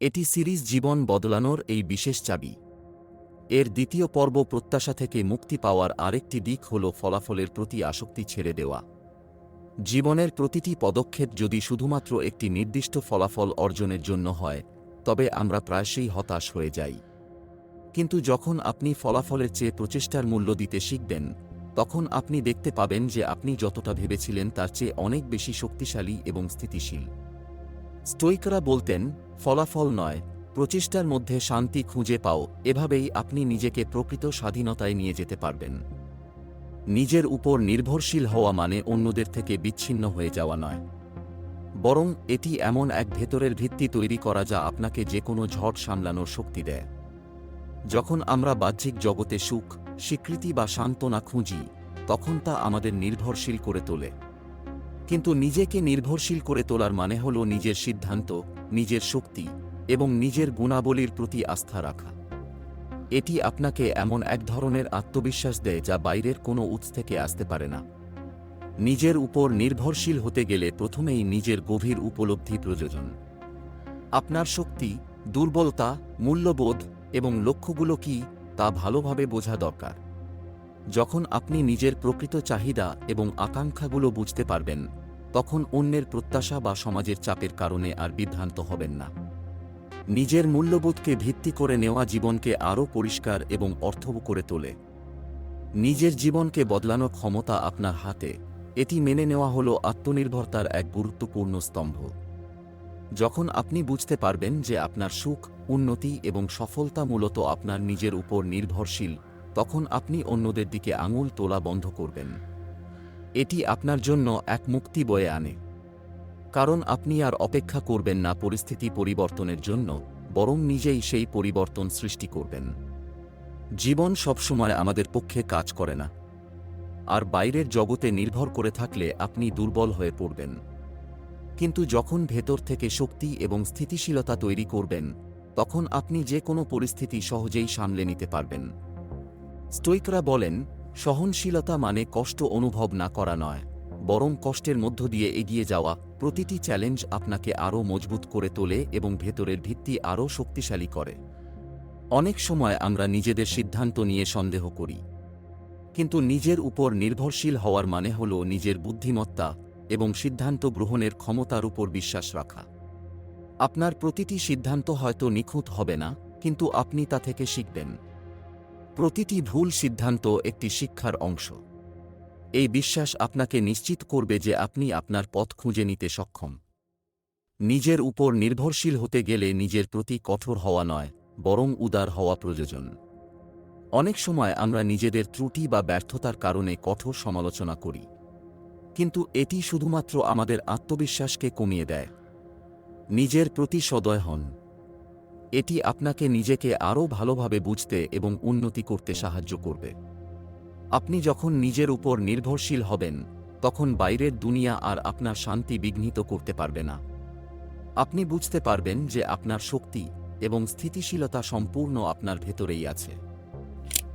এটি সিরিজ জীবন বদলানোর এই বিশেষ চাবি। এর দ্বিতীয় পর্ব প্রত্যাশা থেকে মুক্তি পাওয়ার আরেকটি দিক হল ফলাফলের প্রতি আসক্তি ছেড়ে দেওয়া। জীবনের প্রতিটি পদক্ষেপ যদি শুধুমাত্র একটি নির্দিষ্ট ফলাফল অর্জনের জন্য হয়, তবে আমরা প্রায়শই হতাশ হয়ে যাই। কিন্তু যখন আপনি ফলাফলের চেয়ে প্রচেষ্টার মূল্য দিতে শিখবেন, তখন আপনি দেখতে পাবেন যে আপনি যতটা ভেবেছিলেন তার চেয়ে অনেক বেশি শক্তিশালী এবং স্থিতিশীল। স্টোইকরা বলতেন ফলাফল নয়, প্রচেষ্টার মধ্যে শান্তি খুঁজে পাও, এভাবেই আপনি নিজেকে প্রকৃত স্বাধীনতায় নিয়ে যেতে পারবেন। নিজের উপর নির্ভরশীল হওয়া মানে অন্যদের থেকে বিচ্ছিন্ন হয়ে যাওয়া নয়। বরং এটি এমন এক ভেতরের ভিত্তি তৈরি করা যা আপনাকে যে কোনো ঝড় সামলানোর শক্তি দেয়। যখন আমরা বাহ্যিক জগতে সুখ, স্বীকৃতি বা সান্ত্বনা খুঁজি, তখন তা আমাদের নির্ভরশীল করে তোলে। কিন্তু নিজেকে নির্ভরশীল করে তোলার মানে হল নিজের সিদ্ধান্ত, নিজের শক্তি এবং নিজের গুণাবলীর প্রতি আস্থা রাখা। এটি আপনাকে এমন এক ধরনের আত্মবিশ্বাস দেয় যা বাইরের কোনো উৎস থেকে আসতে পারে না। নিজের উপর নির্ভরশীল হতে গেলে প্রথমেই নিজের গভীর উপলব্ধি প্রয়োজন। আপনার শক্তি, দুর্বলতা, মূল্যবোধ এবং লক্ষ্যগুলো কি তা ভালোভাবে বোঝা দরকার। যখন আপনি নিজের প্রকৃত চাহিদা এবং আকাঙ্ক্ষাগুলো বুঝতে পারবেন, তখন অন্যের প্রত্যাশা বা সমাজের চাপের কারণে আর বিভ্রান্ত হবেন না। নিজের মূল্যবোধকে ভিত্তি করে নেওয়া জীবনকে আরও পরিষ্কার এবং অর্থব করে তোলে। নিজের জীবনকে বদলানোর ক্ষমতা আপনার হাতে, এটি মেনে নেওয়া হল আত্মনির্ভরতার এক গুরুত্বপূর্ণ স্তম্ভ। যখন আপনি বুঝতে পারবেন যে আপনার সুখ, উন্নতি এবং সফলতা মূলত আপনার নিজের উপর নির্ভরশীল তখন আপনি অন্যদের দিকে আঙুল তোলা বন্ধ করবেন। এটি আপনার জন্য এক মুক্তি বয়ে আনে। কারণ আপনি আর অপেক্ষা করবেন না পরিস্থিতি পরিবর্তনের জন্য, বরং নিজেই সেই পরিবর্তন সৃষ্টি করবেন। জীবন সবসময় আমাদের পক্ষে কাজ করে না। আর বাইরের জগতে নির্ভর করে থাকলে আপনি দুর্বল হয়ে পড়বেন। কিন্তু যখন ভেতর থেকে শক্তি এবং স্থিতিশীলতা তৈরি করবেন, তখন আপনি যে কোনো পরিস্থিতি সহজেই সামলে নিতে পারবেন। স্টোইকরা বলেন, সহনশীলতা মানে কষ্ট অনুভব না করা নয়, বরং কষ্টের মধ্য দিয়ে এগিয়ে যাওয়া, প্রতিটি চ্যালেঞ্জ আপনাকে আরও মজবুত করে তোলে এবং ভেতরের ভিত্তি আরও শক্তিশালী করে। অনেক সময় আমরা নিজেদের সিদ্ধান্ত নিয়ে সন্দেহ করি, কিন্তু নিজের উপর নির্ভরশীল হওয়ার মানে হল নিজের বুদ্ধিমত্তা এবং সিদ্ধান্ত গ্রহণের ক্ষমতার উপর বিশ্বাস রাখা। আপনার প্রতিটি সিদ্ধান্ত হয়তো নিখুঁত হবে না, কিন্তু আপনি তা থেকে শিখবেন। প্রতিটি ভুল সিদ্ধান্ত একটি শিক্ষার অংশ। এই বিশ্বাস আপনাকে নিশ্চিত করবে যে আপনি আপনার পথ খুঁজে নিতে সক্ষম। নিজের উপর নির্ভরশীল হতে গেলে নিজের প্রতি কঠোর হওয়া নয়, বরং উদার হওয়া প্রয়োজন। অনেক সময় আমরা নিজেদের ত্রুটি বা ব্যর্থতার কারণে কঠোর সমালোচনা করি। কিন্তু এটি শুধুমাত্র আমাদের আত্মবিশ্বাসকে কমিয়ে দেয়। নিজের প্রতি সদয় হন। এটি আপনাকে নিজেকে আরও ভালোভাবে বুঝতে এবং উন্নতি করতে সাহায্য করবে। আপনি যখন নিজের উপর নির্ভরশীল হবেন, তখন বাইরের দুনিয়া আর আপনার শান্তি বিঘ্নিত করতে পারবে না। আপনি বুঝতে পারবেন যে আপনার শক্তি এবং স্থিতিশীলতা সম্পূর্ণ আপনার ভেতরেই আছে।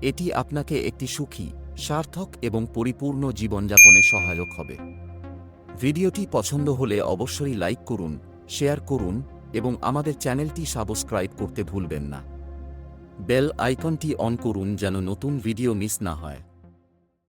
এটি আপনাকে একটি সুখী, সার্থক এবং পরিপূর্ণ জীবনযাপনে সহায়ক হবে। ভিডিওটি পছন্দ হলে অবশ্যই লাইক করুন, শেয়ার করুন এবং আমাদের চ্যানেলটি সাবস্ক্রাইব করতে ভুলবেন না। বেল আইকনটি অন করুন যেন নতুন ভিডিও মিস না হয়।